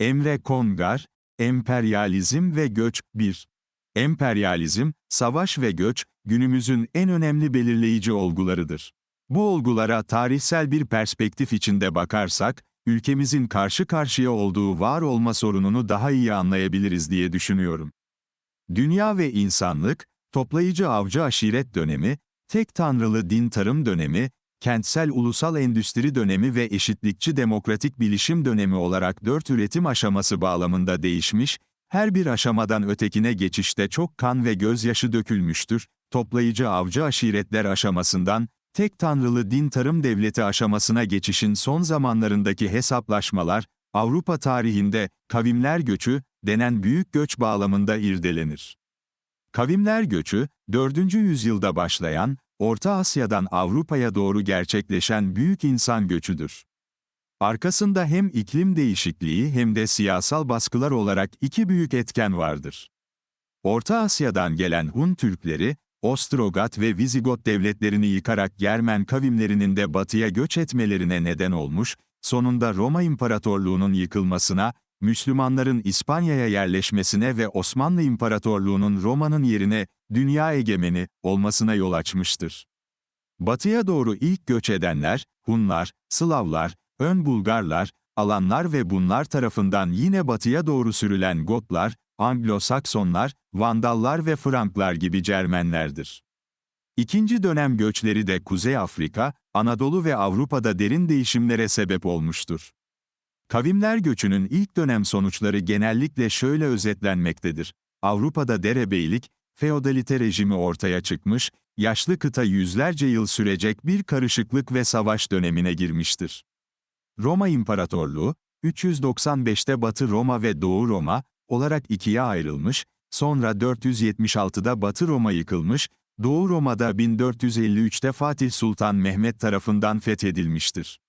Emre Kongar, Emperyalizm ve Göç 1. Emperyalizm, savaş ve göç, günümüzün en önemli belirleyici olgularıdır. Bu olgulara tarihsel bir perspektif içinde bakarsak, ülkemizin karşı karşıya olduğu var olma sorununu daha iyi anlayabiliriz diye düşünüyorum. Dünya ve insanlık, toplayıcı avcı aşiret dönemi, tek tanrılı din tarım dönemi, kentsel ulusal endüstri dönemi ve eşitlikçi demokratik bilişim dönemi olarak dört üretim aşaması bağlamında değişmiş, her bir aşamadan ötekine geçişte çok kan ve gözyaşı dökülmüştür, toplayıcı avcı aşiretler aşamasından, tek tanrılı din tarım devleti aşamasına geçişin son zamanlarındaki hesaplaşmalar, Avrupa tarihinde kavimler göçü denen büyük göç bağlamında irdelenir. Kavimler göçü, 4. yüzyılda başlayan, Orta Asya'dan Avrupa'ya doğru gerçekleşen büyük insan göçüdür. Arkasında hem iklim değişikliği hem de siyasal baskılar olarak iki büyük etken vardır. Orta Asya'dan gelen Hun Türkleri, Ostrogat ve Vizigot devletlerini yıkarak Germen kavimlerinin de batıya göç etmelerine neden olmuş, sonunda Roma İmparatorluğu'nun yıkılmasına, Müslümanların İspanya'ya yerleşmesine ve Osmanlı İmparatorluğu'nun Roma'nın yerine dünya egemeni olmasına yol açmıştır. Batıya doğru ilk göç edenler, Hunlar, Slavlar, Ön Bulgarlar, Alanlar ve bunlar tarafından yine batıya doğru sürülen Gotlar, Anglo-Saksonlar, Vandallar ve Franklar gibi Cermenlerdir. İkinci dönem göçleri de Kuzey Afrika, Anadolu ve Avrupa'da derin değişimlere sebep olmuştur. Kavimler göçünün ilk dönem sonuçları genellikle şöyle özetlenmektedir. Avrupa'da derebeylik, feodalite rejimi ortaya çıkmış, yaşlı kıta yüzlerce yıl sürecek bir karışıklık ve savaş dönemine girmiştir. Roma İmparatorluğu, 395'te Batı Roma ve Doğu Roma olarak ikiye ayrılmış, sonra 476'da Batı Roma yıkılmış, Doğu Roma'da 1453'te Fatih Sultan Mehmet tarafından fethedilmiştir.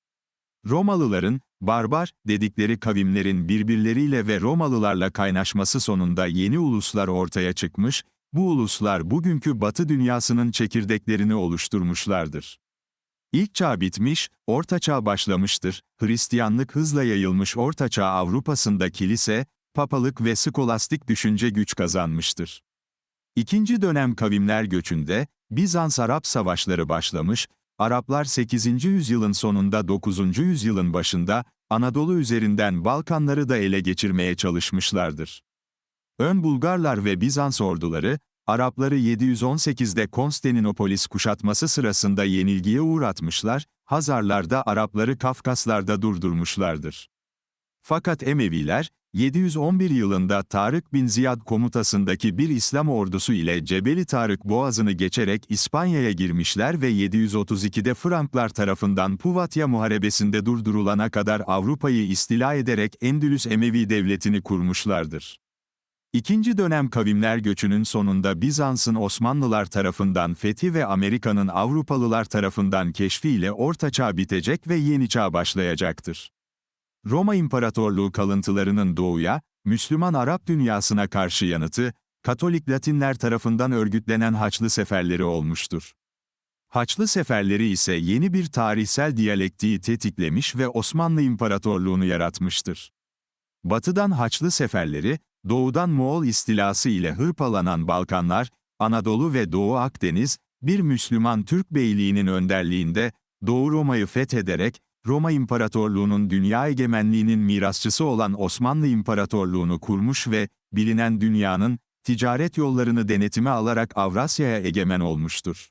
Romalıların, barbar dedikleri kavimlerin birbirleriyle ve Romalılarla kaynaşması sonunda yeni uluslar ortaya çıkmış, bu uluslar bugünkü Batı dünyasının çekirdeklerini oluşturmuşlardır. İlk çağ bitmiş, Orta Çağ başlamıştır. Hristiyanlık hızla yayılmış Orta Çağ Avrupa'sında kilise, papalık ve skolastik düşünce güç kazanmıştır. İkinci dönem kavimler göçünde, Bizans-Arap savaşları başlamış, Araplar 8. yüzyılın sonunda 9. yüzyılın başında, Anadolu üzerinden Balkanları da ele geçirmeye çalışmışlardır. Ön Bulgarlar ve Bizans orduları, Arapları 718'de Konstantinopolis kuşatması sırasında yenilgiye uğratmışlar, Hazarlar da Arapları Kafkaslar'da durdurmuşlardır. Fakat Emeviler, 711 yılında Tarık bin Ziyad komutasındaki bir İslam ordusu ile Cebeli Tarık boğazını geçerek İspanya'ya girmişler ve 732'de Franklar tarafından Puvatya Muharebesi'nde durdurulana kadar Avrupa'yı istila ederek Endülüs Emevi Devleti'ni kurmuşlardır. İkinci dönem kavimler göçünün sonunda Bizans'ın Osmanlılar tarafından fethi ve Amerika'nın Avrupalılar tarafından keşfiyle Orta Çağ bitecek ve Yeni Çağ başlayacaktır. Roma İmparatorluğu kalıntılarının doğuya, Müslüman Arap dünyasına karşı yanıtı, Katolik Latinler tarafından örgütlenen Haçlı seferleri olmuştur. Haçlı seferleri ise yeni bir tarihsel diyalektiği tetiklemiş ve Osmanlı İmparatorluğunu yaratmıştır. Batıdan Haçlı seferleri, doğudan Moğol istilası ile hırpalanan Balkanlar, Anadolu ve Doğu Akdeniz, bir Müslüman Türk beyliğinin önderliğinde, Doğu Roma'yı fethederek, Roma İmparatorluğu'nun dünya egemenliğinin mirasçısı olan Osmanlı İmparatorluğu'nu kurmuş ve, bilinen dünyanın, ticaret yollarını denetime alarak Avrasya'ya egemen olmuştur.